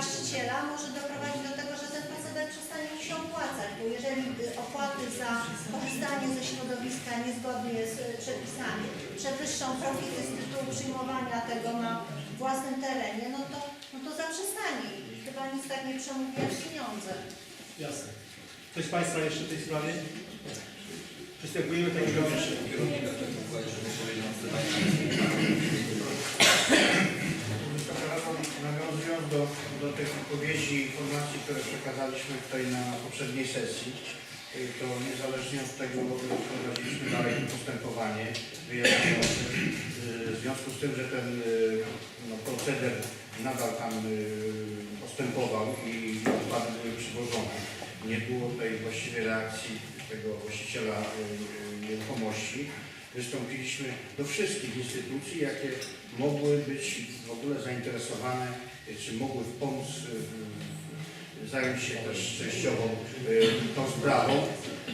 właściciela może doprowadzić do tego, że ten proceder przestanie mu się opłacać, bo jeżeli y, opłaty za korzystanie ze środowiska niezgodnie z y, przepisami przewyższą profity z tytułu przyjmowania tego na własnym terenie, no to, no to zaprzestanie. I Chyba nic tak nie przemówi jak pieniądze. Jasne. Ktoś z Państwa jeszcze w tej sprawie? Przystępujemy do tego. Nawiązując do, do tych wypowiedzi i informacji, które przekazaliśmy tutaj na poprzedniej sesji, y, to niezależnie od tego prowadziliśmy dalej postępowanie wyjaśniające. Y, W związku z tym, że ten y, no, proceder nadal tam postępował i odpady były przywożone, nie było tutaj właściwej reakcji tego właściciela nieruchomości. Wystąpiliśmy do wszystkich instytucji, jakie mogły być w ogóle zainteresowane, czy mogły pomóc zająć się też częściowo y, tą sprawą.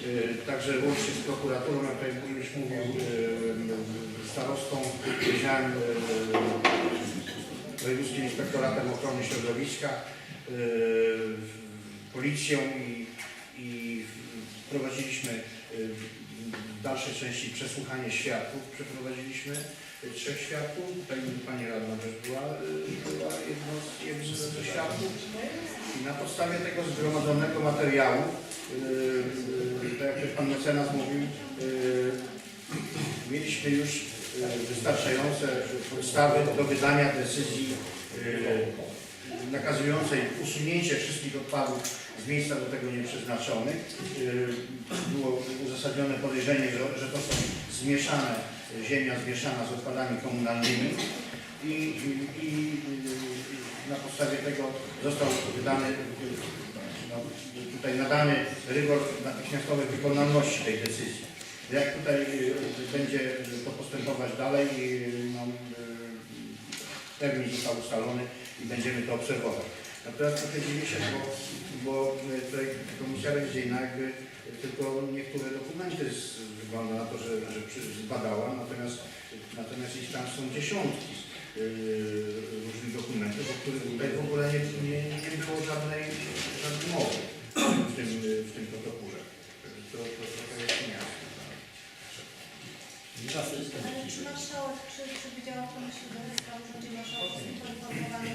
Y, Także łącznie z prokuraturą, jak już mówił y, starostą, wiedziałem Wojewódzkim Inspektoratem Ochrony Środowiska, policją i, i prowadziliśmy dalszej części przesłuchanie świadków. Przeprowadziliśmy y, trzech świadków. Tutaj Pani Radna też była, y, była jedną z, jednym ze świadków. I na podstawie tego zgromadzonego materiału, y, y, tak jak Pan mecenas mówił, y, mieliśmy już wystarczające podstawy do wydania decyzji y, nakazującej usunięcie wszystkich odpadów miejsca do tego nieprzeznaczonych. Y, Było uzasadnione podejrzenie, że, to są zmieszane, ziemia zmieszana z odpadami komunalnymi i, i, i y, na podstawie tego został wydany, no, tutaj nadany rygor natychmiastowej wykonalności tej decyzji. Jak tutaj y, będzie to postępować dalej, no, termin został ustalony i będziemy to obserwować. Natomiast trochę dziwię się, bo, bo y, tutaj komisja rewizyjna jakby tylko niektóre dokumenty z, wygląda na to, że, że przy- zbadała, natomiast, natomiast ich tam są dziesiątki y, różnych dokumentów, o których tutaj w ogóle nie, nie, nie było żadnej, żadnej mowy w tym, w tym protokole. Także To, to trochę jest niejasne. Ale czy marszałek, czy, czy Wydział Ochrony Środowiska w Urzędzie Marszałkowskim poinformowany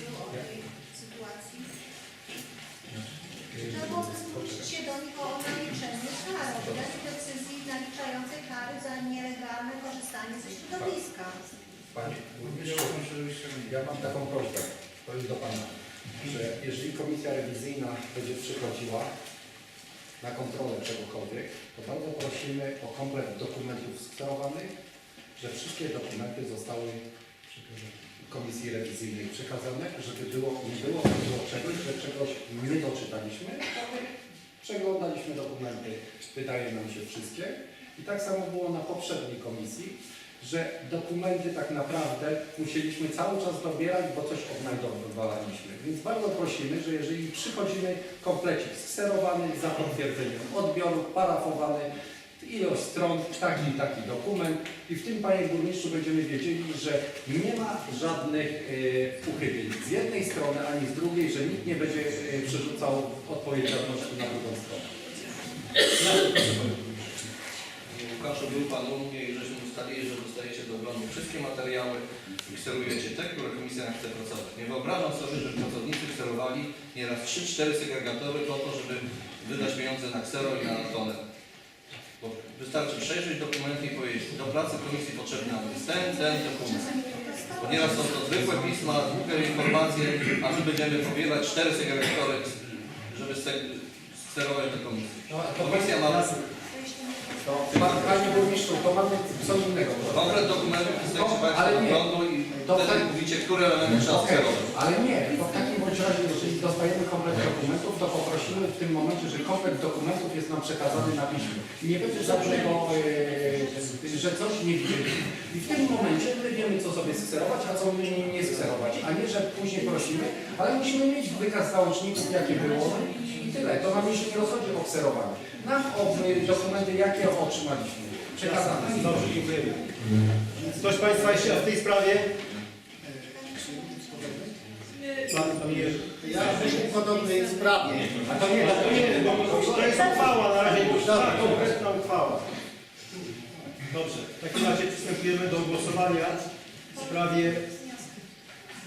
był o tej sytuacji? Trzeba było zwrócić się do nich o naliczenie o wydaniu decyzji naliczającej kary za nielegalne korzystanie ze środowiska. Panie Burmistrzu, ja mam taką prośbę, to jest do Pana, że jeżeli komisja rewizyjna będzie przychodziła na kontrolę czegokolwiek, to bardzo prosimy o komplet dokumentów skserowanych, że wszystkie dokumenty zostały komisji rewizyjnej przekazane, żeby było, nie było, było czegoś, że czegoś nie doczytaliśmy, ale przeglądaliśmy dokumenty, wydaje nam się wszystkie. I tak samo było na poprzedniej komisji, że dokumenty tak naprawdę musieliśmy cały czas dobierać, bo coś odnajdowaliśmy. Więc bardzo prosimy, że jeżeli przychodzimy komplecik skserowany, za potwierdzeniem odbioru, parafowany, ilość stron, taki i taki dokument i w tym Panie Burmistrzu będziemy wiedzieli, że nie ma żadnych e, uchybień z jednej strony ani z drugiej, że nikt nie będzie e, przerzucał odpowiedzialności na drugą stronę. Łukaszu, był Pan u mnie i żeśmy ustalili, że dostajecie do oglądu wszystkie materiały i kserujecie te, które komisja chce pracować. Nie wyobrażam sobie, że pracownicy kserowali nieraz 3-4 segregatory po to, żeby wydać pieniądze na ksero i na tonę. Wystarczy przejrzeć dokumenty i powiedzieć, do pracy komisji potrzebny jest ten, ten dokument. Bo nieraz są to zwykłe pisma, długie informacje, a my będziemy pobierać 4 segregatory, żeby skserować do komisji. No, to Komisja ma To, pa- Panie Burmistrzu, to mamy co innego. Komplet dokumentów No, Państwo ale nie. i To wtedy tak- mówicie, które elementy trzeba Okej, skierować. Ale nie, to w takim razie, jeżeli dostajemy komplet dokumentów, to poprosimy w tym momencie, że komplet dokumentów jest nam przekazany na piśmie. Nie będzie żadnego, e, że coś nie widzieliśmy. I w tym momencie my wiemy, co sobie skserować, a co nie, skserować. A nie, że później prosimy, ale musimy mieć wykaz załączników, jakie było no i, tyle. To nam już nie rozchodzi o kserowanie. Nam o e, dokumenty, jakie otrzymaliśmy. Przekazane. Dobrze, dziękujemy. Ktoś Państwa jeszcze w tej sprawie? Pan, pan Jerzy. Ja w podobnej sprawie. A to nie, to nie, bo to jest uchwała na razie, już ta konkretna uchwała. Dobrze, w takim razie przystępujemy do głosowania w sprawie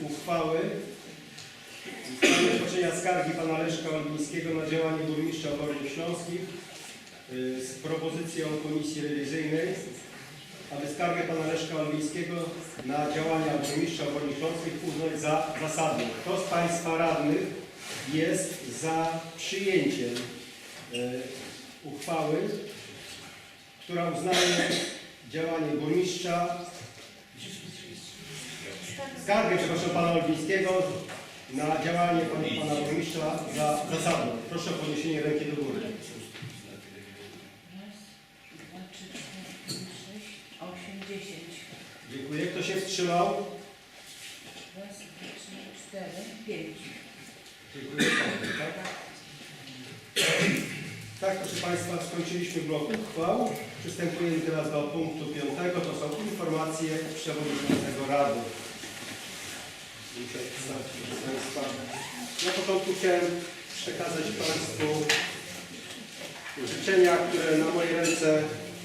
uchwały w sprawie zgłoszenia skargi pana Leszka Olbińskiego na działanie burmistrza Oborów Śląskich y, z propozycją Komisji Rewizyjnej, skargę pana Leszka Olbińskiego na działania burmistrza Oborów Śląskich uznać za zasadną. Kto z Państwa radnych jest za przyjęciem y, uchwały, która uznaje działanie burmistrza skargę, przepraszam, pana Olbińskiego na działanie pana, pana burmistrza za zasadną. Proszę o podniesienie ręki do góry. Raz, dwa, trzy, cztery, pięć, sześć, osiem, dziesięć. Dziękuję. Kto się wstrzymał? Raz, dwa, trzy, cztery, pięć. Dziękuję. Tak? Tak, proszę Państwa, skończyliśmy blok uchwał. Przystępujemy teraz do punktu piątego. To są informacje przewodniczącego Rady. Na początku chciałem przekazać Państwu życzenia, które na moje ręce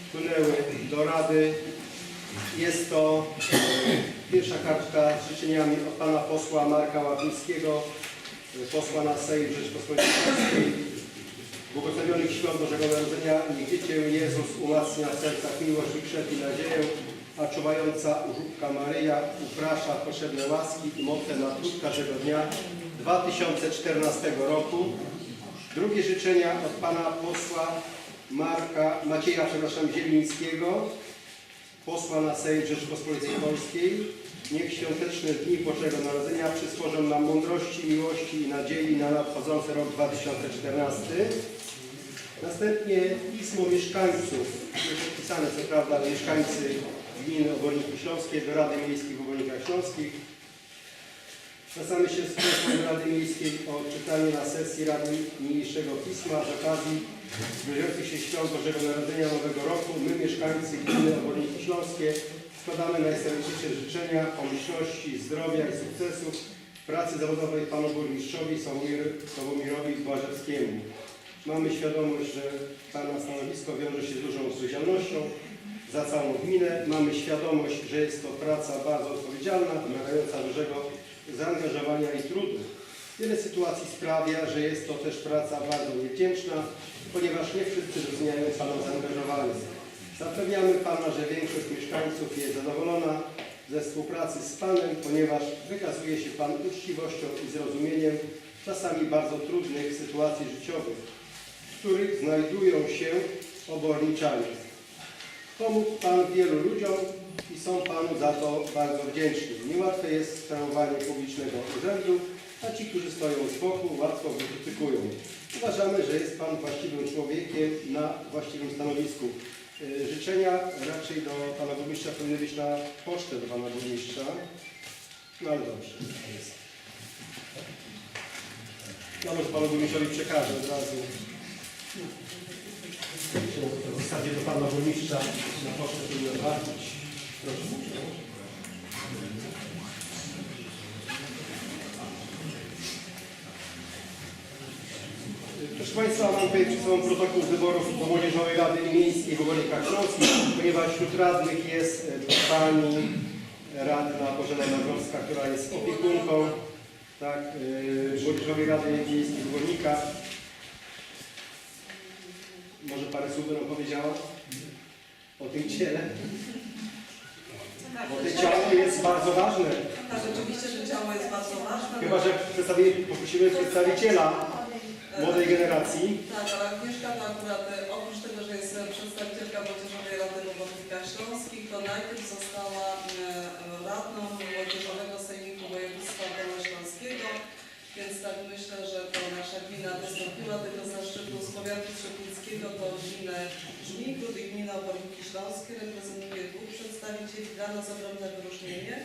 wpłynęły do Rady. Jest to e, pierwsza kartka z życzeniami od Pana posła Marka Łapińskiego, posła na Sejm Rzeczpospolitej Polskiej. Błogosławionych świąt Bożego Narodzenia niech Cię Jezus umacnia w sercach miłość i krzepi nadzieję, a czuwająca użółka Maryja uprasza potrzebne łaski i moce na trud każdego dnia 2014 roku. Drugie życzenia od Pana posła Marka, Macieja, przepraszam, Zielińskiego, posła na Sejm Rzeczypospolitej Polskiej. Niech świąteczne dni Bożego Narodzenia przysporzą nam mądrości, miłości i nadziei na nadchodzący rok 2014. Następnie pismo mieszkańców, podpisane co prawda mieszkańcy gminy Oborniki Śląskie do Rady Miejskiej w Obornikach Śląskich. Zwracamy się z Rady Miejskiej o czytanie na sesji Rady niniejszego pisma z okazji zbliżających się świąt Bożego Narodzenia Nowego Roku. My, mieszkańcy gminy Oborniki Śląskie, składamy najserdeczniejsze życzenia pomyślności, zdrowia i sukcesów pracy zawodowej Panu Burmistrzowi Sławomir- Sławomirowi Błażewskiemu. Mamy świadomość, że Pana stanowisko wiąże się z dużą odpowiedzialnością za całą gminę. Mamy świadomość, że jest to praca bardzo odpowiedzialna, wymagająca dużego zaangażowania i trudu. Wiele sytuacji sprawia, że jest to też praca bardzo niewdzięczna, ponieważ nie wszyscy doceniają Pana zaangażowanie. Zapewniamy Pana, że większość mieszkańców jest zadowolona ze współpracy z Panem, ponieważ wykazuje się Pan uczciwością i zrozumieniem czasami bardzo trudnych sytuacji życiowych, w których znajdują się oborniczanie. Pomógł Pan wielu ludziom i są Panu za to bardzo wdzięczni. Niełatwe jest sprawowanie publicznego urzędu, a ci, którzy stoją z boku, łatwo go krytykują. Uważamy, że jest Pan właściwym człowiekiem na właściwym stanowisku. Yy, Życzenia raczej do Pana Burmistrza powinny być na pocztę do Pana Burmistrza. No ale dobrze, tak jest. Ja może Panu Burmistrzowi przekażę od razu. W zasadzie do Pana Burmistrza na pocztę powinno trafić. Proszę. Proszę Państwa, mam tutaj przed sobą protokół z wyborów do Młodzieżowej Rady Miejskiej w Śląskich, ponieważ wśród radnych jest e, pani radna Bożena Nagrowska, która jest opiekunką tak, e, Młodzieżowej Rady Miejskiej w Obornikach. Może parę słów będą powiedziała o tym ciele? Bo to ciało jest bardzo ważne. Tak, rzeczywiście, że ciało jest bardzo ważne. Chyba, że przedstawi, poprosimy przedstawiciela młodej generacji. Tak, ale Agnieszka to akurat e, oprócz tego, że jest e, przedstawicielka Młodzieżowej Rady w Obwodnikach Śląskich, to najpierw została e, radną Młodzieżowego Sejmiku Województwa Dolnośląskiego, więc tak myślę, że to nasza gmina wystąpiła tego zaszczytu z powiatu szepińskiego do gminy Żmigrud i gmina Obwodniki Śląskie. Reprezentuje dwóch przedstawicieli, dla nas ogromne wyróżnienie.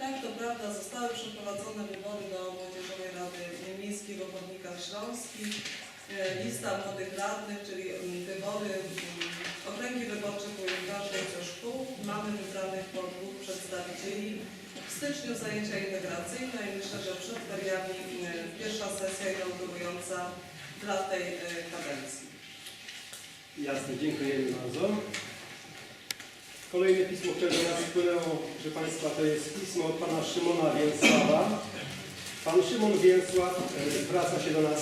Tak, to prawda, zostały przeprowadzone wybory do Młodzieżowej Rady Miejskiej w Obwodnikach Śląskich. E, Lista młodych radnych, czyli mm, wybory, mm, okręgi wyborcze były w każdej ze szkół. Mamy wybranych po dwóch przedstawicieli. W styczniu zajęcia integracyjne i myślę, że przed feriami e, pierwsza sesja inaugurująca dla tej e, kadencji. Jasne, dziękujemy bardzo. Kolejne pismo, które do nas wpłynęło, proszę Państwa, to jest pismo od Pana Szymona Więcława. Pan Szymon Więcław e, zwraca się do nas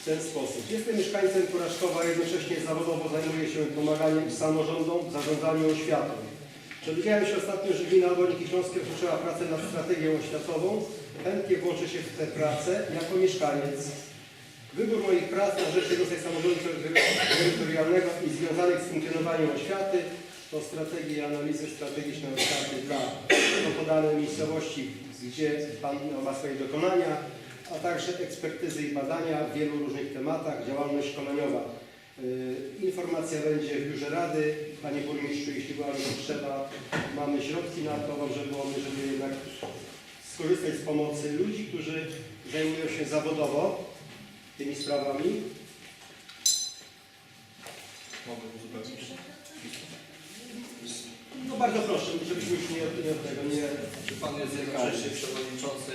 w ten sposób. Jestem mieszkańcem Kuraszkowa, jednocześnie zawodowo zajmuję się pomaganiem samorządom w zarządzaniu oświatą. Dowiedziałem się ostatnio, że Gmina Oborniki Śląskie rozpoczęła pracę nad strategią oświatową. Chętnie włączę się w tę pracę jako mieszkaniec. Wybór moich prac na rzecz jednostek samorządu terytorialnego i związanych z funkcjonowaniem oświaty to strategie i analizy strategiczne oświaty dla to podane miejscowości, gdzie Pan ma swoje dokonania, a także ekspertyzy i badania w wielu różnych tematach, działalność szkoleniowa. Yy, Informacja będzie w Biurze Rady. Panie Burmistrzu, jeśli byłaby potrzeba, mamy środki na to, dobrze byłoby, żeby jednak skorzystać z pomocy ludzi, którzy zajmują się zawodowo tymi sprawami. Mogę uzupełnić? Bardzo proszę, żebyśmy już nie, nie od tego nie... Czy Pan jest jednocześnie przewodniczący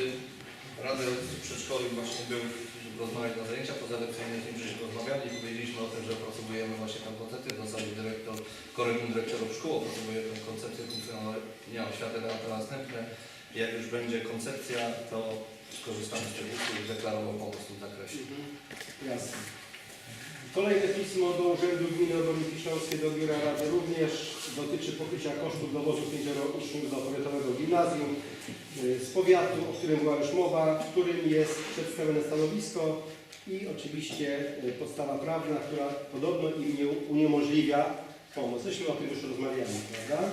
Rady Rodziców Przedszkoli właśnie był rozmawiać na zajęcia pozalekcyjne, z nim żeśmy rozmawiali i powiedzieliśmy o tym, że opracowujemy właśnie tę koncepcję, w zasadzie dyrektor, kolegium dyrektorów szkół opracowuje tę koncepcję funkcjonowania oświaty na lata następne. Jak już będzie koncepcja, to skorzystamy z tego i deklarował pomoc w tym zakresie. Mhm. Jasne. Kolejne pismo do Urzędu Gminy Oborniki Śląskie do Biura Rady również dotyczy pokrycia kosztów dowozu pięcioro uczniów do powiatowego gimnazjum y, z powiatu, o którym była już mowa, w którym jest przedstawione stanowisko i oczywiście y, podstawa prawna, która podobno im nie uniemożliwia pomoc. Myśmy o tym już rozmawiali, prawda?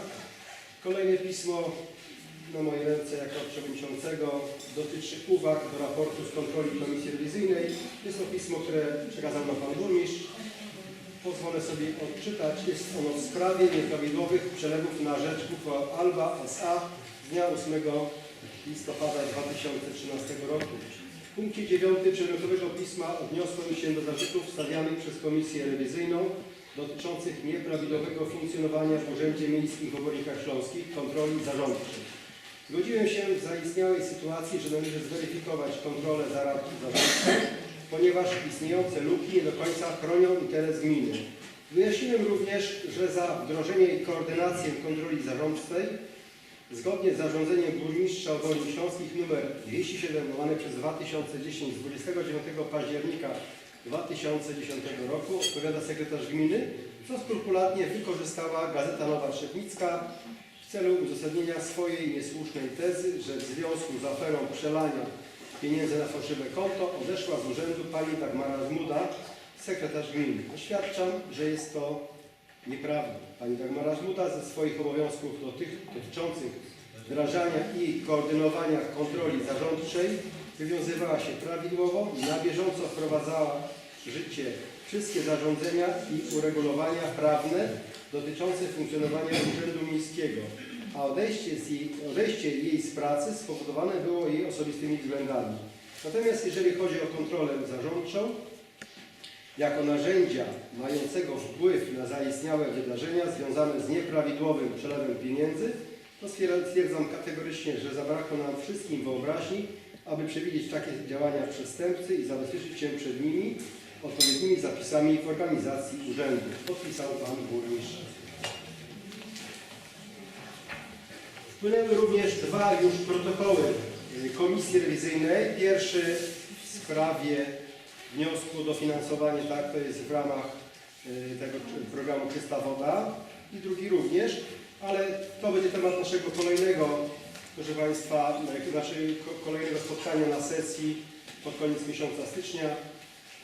Kolejne pismo na moje ręce jako przewodniczącego dotyczy uwag do raportu z kontroli Komisji Rewizyjnej. Jest to pismo, które przekazał nam Pan Burmistrz. Pozwolę sobie odczytać. Jest ono w sprawie nieprawidłowych przelewów na rzecz UFO Alba S.A. z dnia 8 listopada 2013 roku. W punkcie 9 przedmiotowego pisma odniosłem się do zarzutów stawianych przez Komisję Rewizyjną dotyczących nieprawidłowego funkcjonowania w Urzędzie Miejskim w Obornikach Śląskich kontroli zarządczych. Zgodziłem się w zaistniałej sytuacji, że należy zweryfikować kontrolę zarządczą, ponieważ istniejące luki nie do końca chronią interes gminy. Wyjaśniłem również, że za wdrożenie i koordynację kontroli zarządczej zgodnie z zarządzeniem burmistrza Obornik Śląskich nr 207 łamane przez 2010 z 29 października 2010 roku odpowiada sekretarz gminy, co skrupulatnie wykorzystała Gazeta Nowa Trzepnicka w celu uzasadnienia swojej niesłusznej tezy, że w związku z aferą przelania pieniędzy na fałszywe konto odeszła z urzędu pani Dagmara Żmuda, sekretarz gminy. Oświadczam, że jest to nieprawda. Pani Dagmara Żmuda ze swoich obowiązków dotyczących wdrażania i koordynowania kontroli zarządczej wywiązywała się prawidłowo i na bieżąco wprowadzała w życie wszystkie zarządzenia i uregulowania prawne dotyczące funkcjonowania Urzędu Miejskiego, a odejście, jej, odejście jej z pracy spowodowane było jej osobistymi względami. Natomiast jeżeli chodzi o kontrolę zarządczą, jako narzędzia mającego wpływ na zaistniałe wydarzenia związane z nieprawidłowym przelewem pieniędzy, to stwierdzam kategorycznie, że zabrakło nam wszystkim wyobraźni, aby przewidzieć takie działania przestępcy i zabezpieczyć się przed nimi odpowiednimi zapisami w organizacji urzędu. Podpisał Pan Burmistrz. Wpłynęły również dwa już protokoły y, Komisji Rewizyjnej. Pierwszy w sprawie wniosku o dofinansowanie, tak, to jest w ramach y, tego programu Czysta Woda i drugi również, ale to będzie temat naszego kolejnego, proszę Państwa, y, znaczy ko- kolejnego spotkania na sesji pod koniec miesiąca stycznia,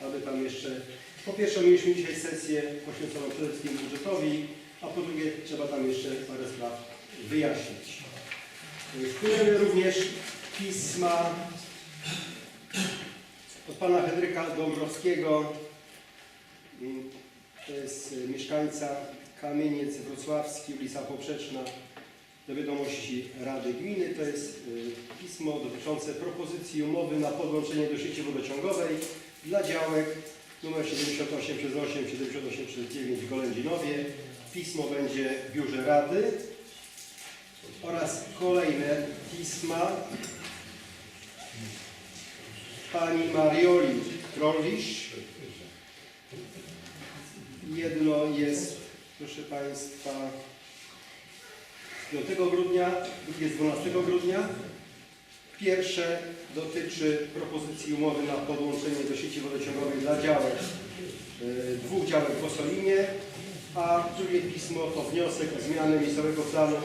aby tam jeszcze, po pierwsze mieliśmy dzisiaj sesję poświęconą przede wszystkim budżetowi, a po drugie trzeba tam jeszcze parę spraw wyjaśnić. Wpłynęły również pisma od pana Henryka Dąbrowskiego, to jest mieszkańca Kamieniec Wrocławski, ulica Poprzeczna, do wiadomości Rady Gminy. To jest y, pismo dotyczące propozycji umowy na podłączenie do sieci wodociągowej dla działek numer 78 przez 8, 78 przez 9 w Golędzinowie. Pismo będzie w Biurze Rady. oraz kolejne pisma pani Marioli Trollisz. Jedno jest, proszę Państwa, z 5 grudnia, drugie z 12 grudnia. Pierwsze dotyczy propozycji umowy na podłączenie do sieci wodociągowej dla działek, y, dwóch działek w Osolinie, a drugie pismo to wniosek o zmianę miejscowego planu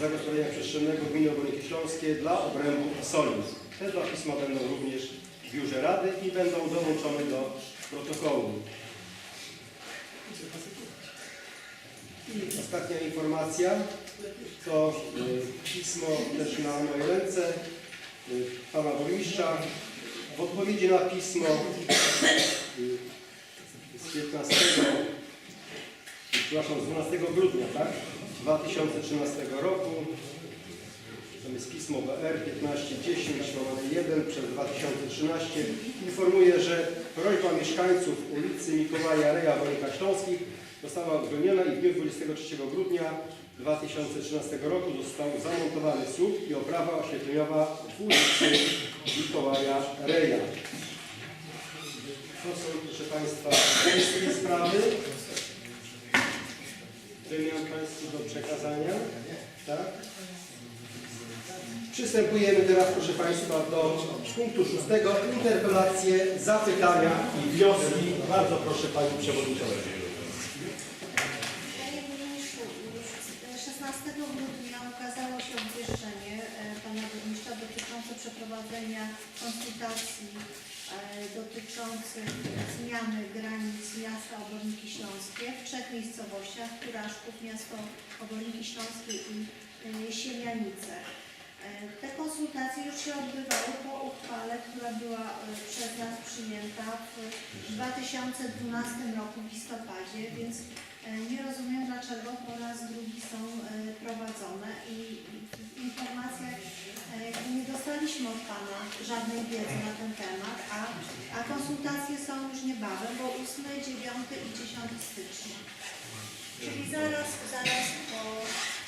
zagospodarowania przestrzennego Gminy Oborniki Śląskie dla obrębu Osolin. Te dwa pisma będą również w biurze Rady i będą dołączone do protokołu. I ostatnia informacja to y, pismo też na moje ręce pana burmistrza. W odpowiedzi na pismo z 15, przepraszam, z 12 grudnia, tak? 2013 roku. To jest pismo BR 1510 1 przez 2013. Informuję, że prośba mieszkańców ulicy Mikołaja Reja w Warunkach Śląskich została uwzględniona i w dniu 23 grudnia 2013 roku został zamontowany słup i oprawa oświetleniowa ulicy Mikołaja Reja. To są, proszę Państwa, wszystkie sprawy, które miałem Państwu do przekazania. Tak? Przystępujemy teraz, proszę Państwa, do punktu szóstego. Interpelacje, zapytania i wnioski. Bardzo proszę Pani Przewodniczącą. Panie Burmistrzu, 16 grudnia ukazało się obwieszczenie e, Pana Burmistrza dotyczące konsultacji e, dotyczących zmiany granic miasta Oborniki Śląskie w trzech miejscowościach, Kuraszków, miasto Oborniki Śląskie i e, Siemianice. E, Te konsultacje już się odbywały po uchwale, która była przez nas przyjęta w 2012 roku w listopadzie, więc nie rozumiem dlaczego po raz drugi są prowadzone i w informacjach e, jakby dostaliśmy od Pana żadnej wiedzy na ten temat, a, a konsultacje są już niebawem, bo 8, 9 i 10 stycznia. Czyli zaraz, zaraz po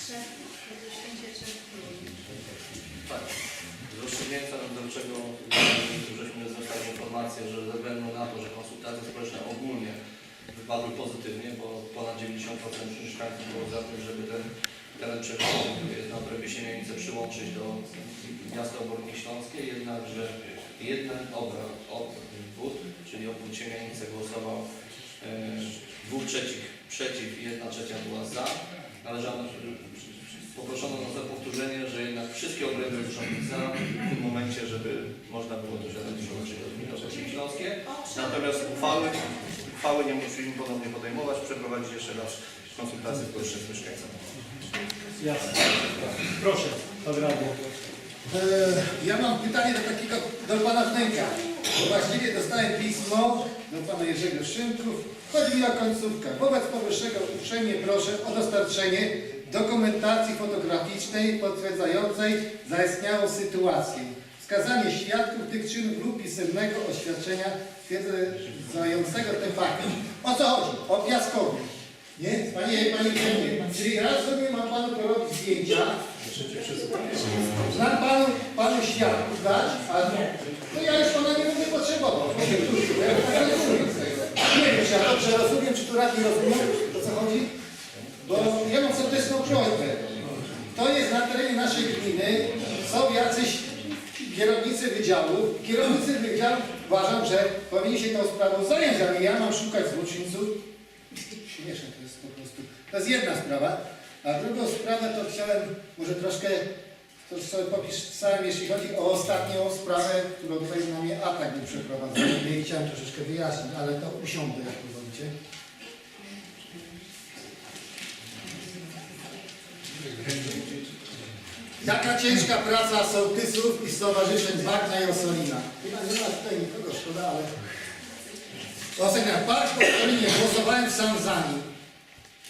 trzech, po święcie trzech dni. Tak. Z rozstrzygnięcia nadzorczego żeśmy dostali informację, że ze względu na to, że konsultacje społeczne ogólnie wypadły pozytywnie, bo ponad 90% mieszkańców było za tym, żeby ten teren przechodni, na obrębie Siemienice, przyłączyć do miasta Oborniki Śląskie, jednakże jeden obra, obwód, czyli obwód Siemienice głosował e, dwóch trzecich przeciw i jedna trzecia była za. Należało, poproszono nas o powtórzenie, że jednak wszystkie obręby muszą być za w tym momencie, żeby można było ziarno przyłączyć do gminy Śląskie. Natomiast uchwały, uchwały nie musimy ponownie podejmować, przeprowadzić jeszcze raz konsultacje społeczne z mieszkańcami. Jasne. Proszę, Pan Radny. E, Ja mam pytanie do takiego, do Pana Wnęka. Właściwie dostałem pismo do Pana Jerzego Szymków. Chodzi mi o końcówkę. Wobec powyższego uprzejmie proszę o dostarczenie dokumentacji fotograficznej potwierdzającej zaistniałą sytuację. Wskazanie świadków tych czynów lub pisemnego oświadczenia stwierdzającego te fakty. O co chodzi? O piaskowie. Nie? Panie, panie premier, czyli raz sobie ma Panu porobić zdjęcia, Znam panu, panu świadków dać, a to ja już pana nie będę potrzebował. Nie wiem, czy ja dobrze rozumiem, czy tu radni rozumiem, o co chodzi? Bo ja mam serdeczną prośbę. To jest na terenie naszej gminy, są jacyś kierownicy wydziałów. Kierownicy wydziałów uważam, że powinni się tą sprawą zająć, ale ja mam szukać złoczyńców. Śmieszne to jest po prostu. To jest jedna sprawa. A drugą sprawę to chciałem może troszkę to sobie popisałem, jeśli chodzi o ostatnią sprawę, którą tutaj na mnie atak był przeprowadzony. I chciałem troszeczkę wyjaśnić, ale to usiądę, jak pozwolicie. Jaka ciężka praca sołtysów i stowarzyszeń Bagna i Osolina. Chyba nie ma tutaj nikogo, szkoda, ale... Oceniam, park w Osolinie głosowałem sam za nim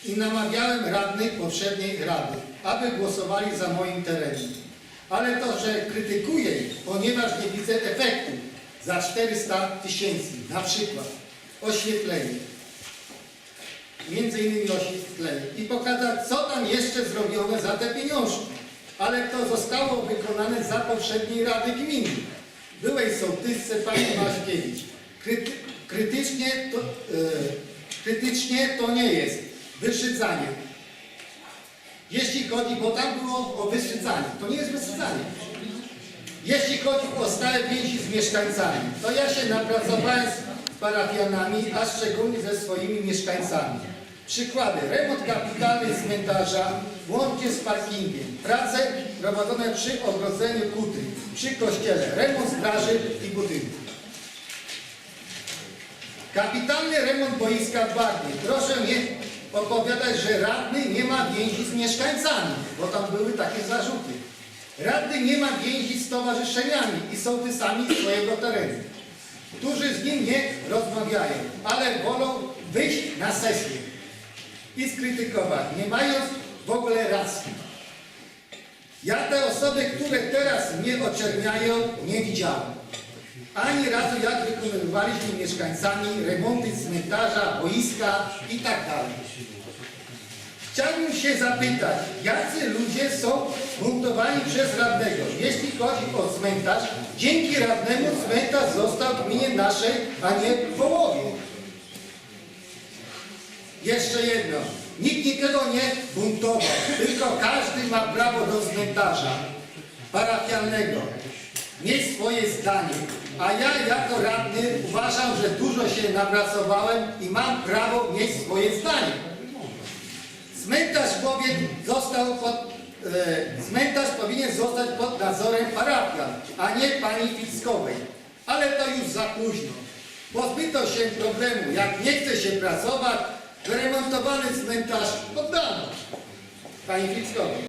i namawiałem radnych poprzedniej rady, aby głosowali za moim terenem. Ale to, że krytykuję ponieważ nie widzę efektu za 400 tysięcy, na przykład oświetlenie, między innymi oświetlenie i pokazać, co tam jeszcze zrobione za te pieniążki. ale to zostało wykonane za poprzedniej Rady Gminy. Byłej sołtysce pani Maśkiewicz. Kryty, krytycznie, to, e, krytycznie to nie jest wyszydzanie. Jeśli chodzi, bo tam było o wyszydzanie, to nie jest wyszydzanie. Jeśli chodzi o stałe więzi z mieszkańcami, to ja się napracowałem z parafianami, a szczególnie ze swoimi mieszkańcami. Przykłady. Remont kapitalny cmentarza łącznie z parkingiem. Prace prowadzone przy ogrodzeniu kutry, przy kościele. Remont straży i budynku. Kapitalny remont boiska w Bagnie. Proszę nie opowiadać, że radny nie ma więzi z mieszkańcami, bo tam były takie zarzuty. Radny nie ma więzi z stowarzyszeniami i sołtysami swojego terenu, którzy z nim nie rozmawiają, ale wolą wyjść na sesję i skrytykować, nie mając w ogóle racji. Ja te osoby, które teraz mnie oczerniają, nie widziałem. Ani razu jak wykonywaliśmy mieszkańcami remonty cmentarza, boiska i tak. Chciałbym się zapytać, jacy ludzie są buntowani przez radnego? Jeśli chodzi o cmentarz, dzięki radnemu cmentarz został w gminie naszej, a nie w połowie. Jeszcze jedno. Nikt nikogo nie buntował, tylko każdy ma prawo do cmentarza parafialnego, mieć swoje zdanie. A ja jako radny uważam, że dużo się napracowałem i mam prawo mieć swoje zdanie. Cmentarz powinien został pod, e, cmentarz powinien zostać pod nadzorem parafian, a nie pani Fickowej. Ale to już za późno. Pozbyto się problemu. Jak nie chce się pracować, wyremontowany cmentarz oddano pani Fickowej.